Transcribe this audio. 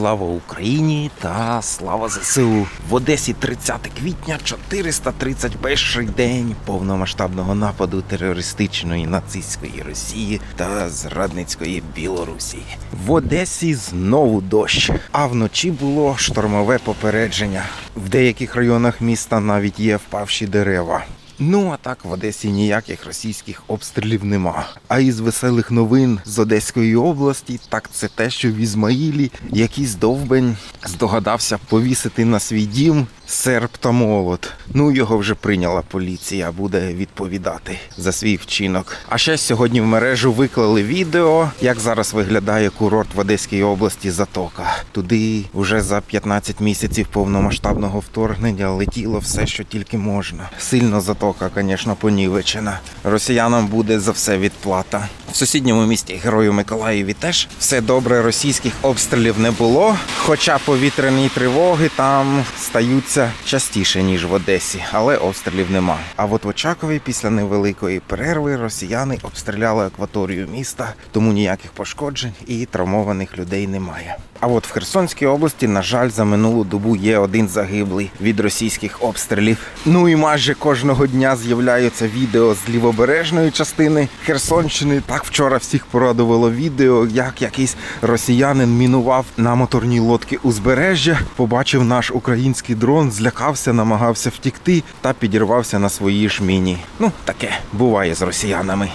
Слава Україні та слава ЗСУ. В Одесі 30 квітня 431 день повномасштабного нападу терористичної нацистської Росії та зрадницької Білорусі. В Одесі знову дощ, а вночі було штормове попередження. В деяких районах міста навіть є впавші дерева. Ну а так в Одесі ніяких російських обстрілів нема. А із веселих новин з Одеської області, так це те, що в Ізмаїлі якийсь довбень здогадався повісити на свій дім серп та молот. Ну його вже прийняла поліція, буде відповідати за свій вчинок. А ще сьогодні в мережу виклали відео, як зараз виглядає курорт в Одеській області Затока. Туди вже за 15 місяців повномасштабного вторгнення летіло все, що тільки можна. Сильно затока, звісно, понівечена. Росіянам буде за все відплата. В сусідньому місті Герою Миколаєві теж все добре. Російських обстрілів не було. Хоча повітряні тривоги там стаються частіше ніж в Одесі, але обстрілів нема. А от в Очакові після невеликої перерви росіяни обстріляли акваторію міста, тому ніяких пошкоджень і травмованих людей немає. А от в Херсонській області, на жаль, за минулу добу є один загиблий від російських обстрілів. Ну і майже кожного дня з'являються відео з лівобережної частини Херсонщини. Так вчора всіх порадувало відео, як якийсь росіянин мінував на моторній лодці узбережжя, побачив наш український дрон, злякався, намагався втікти та підірвався на своїй міні. Ну таке буває з росіянами.